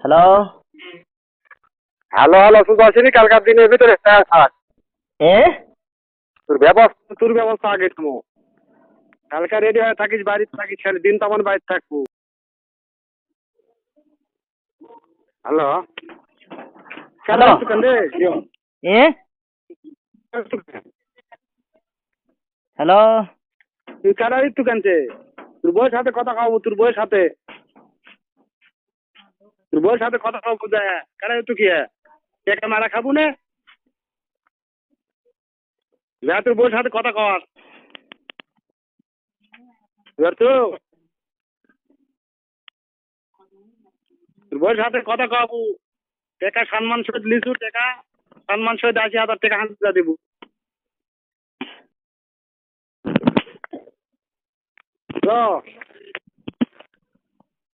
Hello? Hello hello শুধু আসিনি কালকার দিনের ভিতরে থাক এ? তোর ব্যবস্থা তোর ব্যবস্থা আগে তুমি কালকে রেডি হয়ে থাকিস বাড়িতে থাকিস দিন তখন বাড়িতে থাকব। হ্যালো. এ? হ্যালো? তুই কারারি তুই কানছে তোর বউয়ের সাথে কথা খাব তোর বউয়ের সাথে। তোর সাথে কথা খাব যা। কারারি তুই কি? টেকা মারা খাব না? যা তোর বউয়ের সাথে কথা কর। এবার সাথে কথা খাব টেকা সম্মান সহিত লিসু, টেকা সম্মান সহিত আশি হাজার টাকা হাতে দেবো।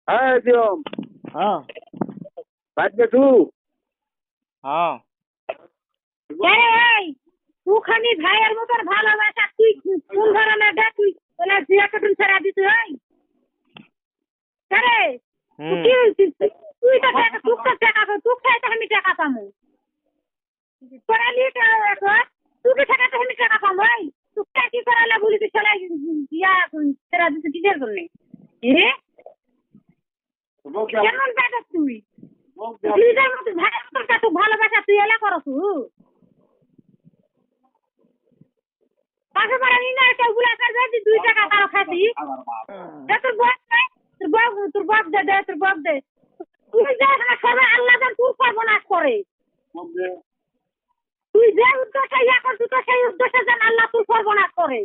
হ্যাঁ দিয়ম হ্যাঁ। বাজবে তু হ্যাঁ। আরে এই তুখানি ভাইয়ের মতন ভালোবাসা তুই কোন ধরনের দে তুই বলে বিয়ে কটুন ছেড়া দিতে এই। আরে তুই? তুই তো টাকা তুই তো টাকা তুই খাইতে আমি টাকা পাবো তোরা টাকা রাখো তুই কি টাকা আমি টাকা পাবো এই? তুই কে কি করালে বলি তুই চলে ইয়া ছেড়া দিতে কিসের জন্য? এ? কেমন টাকা তুই? মতো ভালোবাসা তুই এলা করছ পাশে পাড়া নিয়ে একটা গুলা কাজ দুই টাকা কারও খাতি দে তোর বক দে তোর বক তোর বক দে দে তোর বক দে তুই যে তোর ইয়া তোর সর্বনাশ করে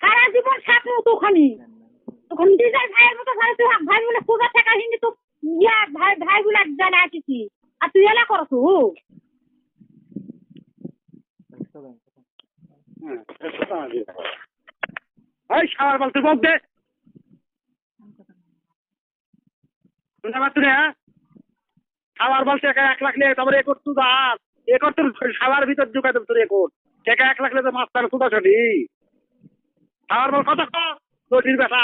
সারা জীবন স্বপ্ন তোখানি তখন নিজের ভাইয়ের মতো ভাই তুই ভাই বলে খুঁজে থাকা হিন্দি তো ইয়া ভাই ভাই গুলা জানা আসিছি আর তুই এলা করছু এই সার বল তুই বক দে। শুনতে পাচ্ছ না খাবার বল টাকা এক লাখ নিয়ে তারপরে একর তুই আর একর তোর খাবার ভিতর ঢুকাই দেব তোর একর টাকা এক লাখ নিয়ে তো মাছ তার সুদা ছড়ি বল কত লটির বেটা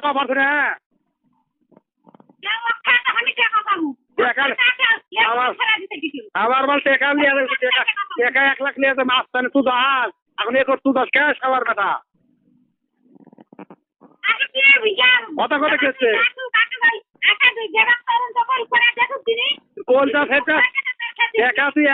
করে হ্যাঁ টাকা পাবো। টাকা? আবার বল টাকা নিয়ে টাকা টাকা এক লাখ নিয়ে মাছ তানে তুই আর এখন একর তুই দশ ক্যাশ খাবার বেটা কত করে কেছে? কোনটা সেটা টাকা তুই